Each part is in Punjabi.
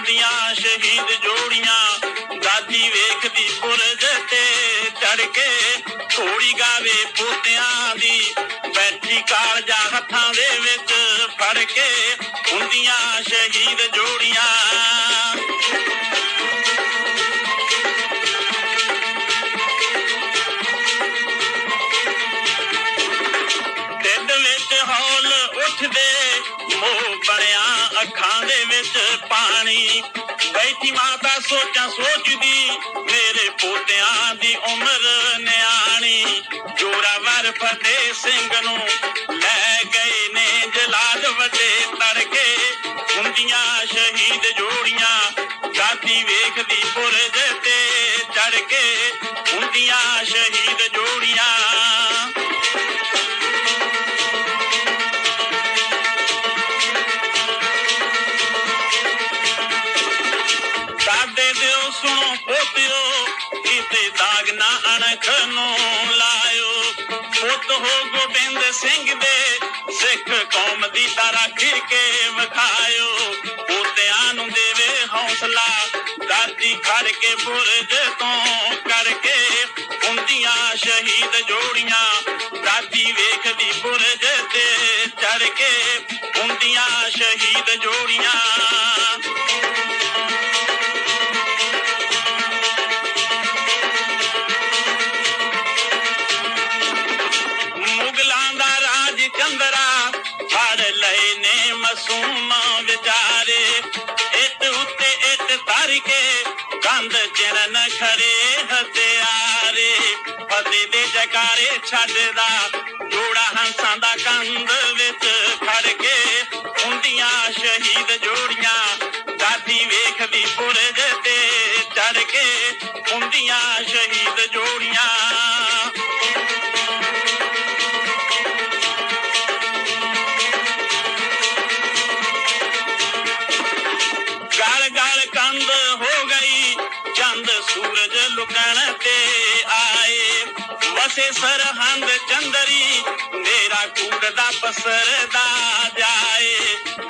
ਹੁੰਦੀਆਂ ਸ਼ਹੀਦ ਜੋੜੀਆਂ। ਦਾਦੀ ਵੇਖਦੀ ਪੁਰਜ ਤੇ ਚੜ ਕੇ ਘੋੜੀ ਗਾਵੇ ਪੋਤਿਆਂ ਦੀ। ਬੈਠੀ ਕਾਲਜਾ ਹੱਥਾਂ ਦੇ ਵਿੱਚ ਫੜ ਕੇ ਹੁੰਦੀਆਂ ਸ਼ਹੀਦ ਜੋੜੀਆਂ। ਢਿੱਡ ਵਿੱਚ ਹੌਲ ਉੱਠਦੇ, ਮੋਹ ਅੱਖਾਂ ਦੇ ਵਿੱਚ ਪਾਣੀ। ਬੈਠੀ ਮਾਤਾ ਸੋਚਾਂ ਸੋਚਦੀ, ਮੇਰੇ ਪੋਤਿਆਂ ਦੀ ਉਮਰ ਨਿਆਣੀ। ਜੋਰਾਵਰ ਫਤਿਹ ਸਿੰਘ ਨੂੰ ਲੈ ਗਏ ਨੇ ਜਲਾਦ ਵੱਡੇ ਤੜਕੇ। ਹੁੰਦੀਆਂ ਸ਼ਹੀਦ ਜੋੜੀਆਂ, ਦਾਦੀ ਵੇਖਦੀ ਪੁਰਜ ਤੇ ਚੜ ਕੇ ਹੁੰਦੀਆਂ ਸ਼ਹੀਦ ਪੁੱਤ ਹੋ ਗੋਬਿੰਦ ਸਿੰਘ ਦੇ। ਸਿੱਖ ਕੌਮ ਦੀ ਤਰ੍ਹਾਂ ਖਿਰ ਕੇ ਵਿਖਾਇਓ। ਪੋਤਿਆਂ ਨੂੰ ਦੇਵੇ ਹੌਸਲਾ। ਦਾਦੀ ਖੜ ਕੇ ਬੁਰਜ ਤੋਂ ਕਰਕੇ ਹੁੰਦੀਆਂ ਸ਼ਹੀਦ ਜੋੜੀਆਂ। ਦਾਦੀ ਵੇਖਦੀ ਬੁਰਜ ਤੇ ਚੜ ਕੇ ਹੁੰਦੀਆਂ ਸ਼ਹੀਦ ਜੋੜੀਆਂ। ਰਾਜ ਫੜ ਲਏ ਨੇ ਮਾਸੂਮ ਵਿਚਾਰੇ। ਇੱਟ ਉੱਤੇ ਇੱਟ ਧਰ ਕੇ ਕੰਧ ਚਰਨ ਖੜੇ ਹਥਿਆਰੇ। ਫਤਿਹ ਦੇ ਜਕਾਰੇ ਛੱਡਦਾ ਜੋੜਾ ਹੰਸਾਂ ਦਾ ਕੰਧ ਵਿੱਚ ਖੜ ਕੇ ਹੁੰਦੀਆਂ ਸ਼ਹੀਦ ਜੋੜੀਆਂ ਦਾਦੀ ਵੇਖਦੀ ਪੁਰਜ ਤੇ ਚੜ ਕੇ ਹੁੰਦੀਆਂ ਸ਼ਹੀਦ ਲੁਕਣ ਤੇ ਆਏ। ਵਸੇ ਸਰਹੰਦ ਚੰਦਰੀ, ਮੇਰਾ ਕੂੜਦਾ ਪਸਰਦਾ ਜਾਏ।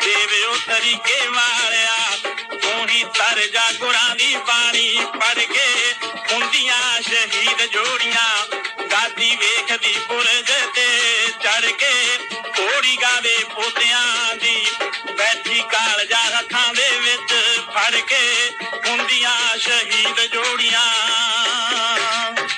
ਦੇਵਿਓ ਤਰੀਕੇ ਵਾਲਿਆ, ਤੂੰ ਤਰ ਜਾ ਗੁਰਾਂ ਦੀ ਬਾਣੀ ਪੜ ਕੇ। ਹੁੰਦੀਆਂ ਸ਼ਹੀਦ ਜੋੜੀਆਂ, ਦਾਦੀ ਵੇਖਦੀ ਪੁਰਜ ਤੇ ਚੜ ਕੇ। ਘੋੜੀ ਗਾਵੇ ਪੋਤਿਆਂ ਦੀ, ਬੈਠੀ ਕਾਲਜਾ ਹੱਥਾਂ ਦੇ ਵਿੱਚ ਫੜ ਕੇ। ਹੁੰਦੀਆਂ ਸ਼ਹੀਦ ਜੋ